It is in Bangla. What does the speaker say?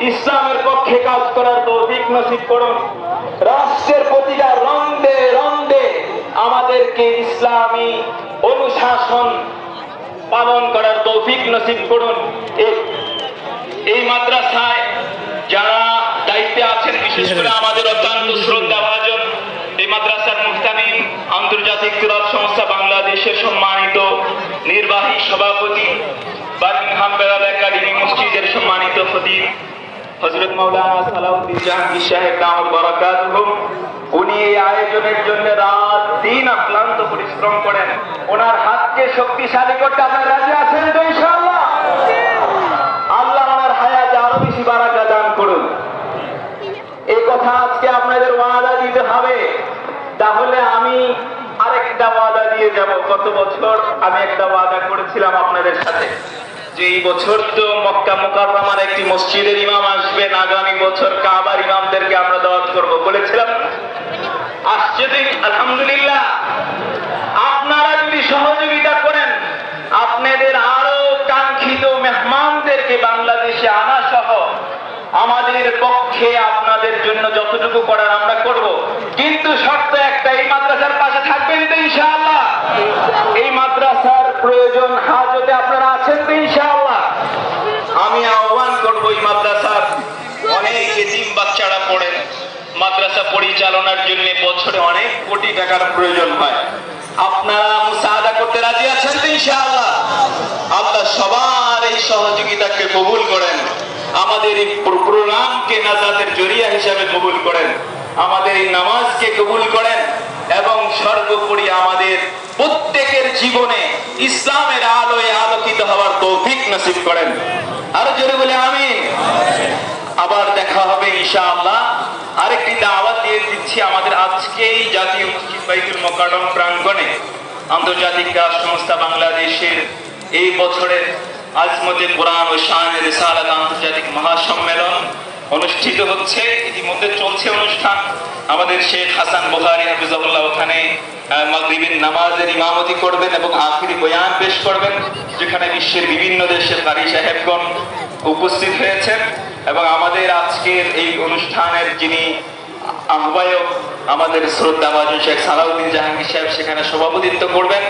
ইসলামের পক্ষে কাজ করার তৌফিক নসিব করুন। রাষ্ট্রের প্রতিটা রন্দে রন্দে আমাদেরকে ইসলামী অনুশাসন পালন করার তৌফিক নসিব করুন। এই- মাদ্রাসায় যারা দায়িত্বে আছেন, বিশেষ করে আমাদের অত্যন্ত শ্রদ্ধা ভাজন এই মাদ্রাসার মুস্তানিম আন্তর্জাতিক ক্লাব সংস্থা বাংলাদেশের সম্মানিত নির্বাহী সভাপতি বার্মিংহাম বেলাল একাডেমি মসজিদের সম্মানিত খতিব হজরত মাওলানা সালাউদ্দিন জাহাঙ্গীর সাহেব নামক বরাকাত উনি এই আয়োজনের জন্য রাত দিন অক্লান্ত পরিশ্রম করেন। ওনার হাতকে শক্তিশালী করতে আপনার রাজি আছেন তো ইনশাআল্লাহ? আল্লাহ ওনার হায়াতে আরও বেশি বারাকা দান করুন। এই কথা আজকে আপনাদের ওয়াদা দিতে হবে। তাহলে আমি আরেকটা ওয়াদা দিয়ে যাব। গত বছর আমি একটা ওয়াদা করেছিলাম আপনাদের সাথে। যে এই বছর তো মক্কা মুকাররমার একটি মসজিদের ইমাম আসবেন আগামী বছর কাবার ইমামদেরকে আমরা দাওয়াত করব। বলেছিলাম, আসছে তো আলহামদুলিল্লাহ। আপনারা যদি সহযোগিতা করেন, আপনাদের আরও কাঙ্ক্ষিত মেহমানদেরকে বাংলাদেশে আনা সহ, আমাদের পক্ষে আপনাদের জন্য যতটুকু করার আমরা করব। কিন্তু শর্ত একটা এই মাদ্রাসার পাশে থাকবেন তো ইনশাআল্লাহ এই মাদ্রাসার প্রয়োজন হাজতে আপনারা আছেন তো ইনশাআল্লাহ আমি এই মাদ্রাসার অনেক এতিম বাচ্চারা পড়েন মাদ্রাসা পরিচালনার জন্য বছরে অনেক কোটি টাকার প্রয়োজন হয়। আপনারা মুসাদা করতে রাজি আছেন ইনশাআল্লাহ? আল্লাহ সবার এই সহযোগিতাকে কবুল করেন। আমাদের এই প্রোগ্রামকে নাজাতের জরিয়া হিসাবে কবুল করেন। আমাদের এই নামাজকে কবুল করেন এবং সর্বোপরি আমাদের প্রত্যেকের জীবনে ইসলামের আলোয় আলোকিত হওয়ার তৌফিক নসিব করেন। আরও জোরে বলে আমিন। আবার দেখা হবে ইনশাআল্লাহ। আরেকটি দাওয়াত দিয়ে দিচ্ছি আমাদের আজকেই জাতীয় মসজিদ বাইতুল মোকাররম প্রাঙ্গণে। আন্তর্জাতিক কাজ সংস্থা বাংলাদেশের এই বছরের আজমতে কোরআন ও শান রিসালাত আন্তর্জাতিক মহাসম্মেলন অনুষ্ঠিত হচ্ছে। ইতিমধ্যে চলছে অনুষ্ঠান। আমাদের শেখ হাসান বুখারী হাফিজাহুল্লাহ ওখানে মাগরিবের নামাজের ইমামতি করবেন এবং আখিরি বয়ান পেশ করবেন, যেখানে বিশ্বের বিভিন্ন দেশের কারি সাহেবগণ উপস্থিত হয়েছেন এবং আমাদের আজকের এই অনুষ্ঠানের যিনি আহ্বায়ক আমাদের শ্রদ্ধা মাজুন শেখ সালাউদ্দিন জাহাঙ্গীর সাহেব, সেখানে সভাপতিত্ব করবেন।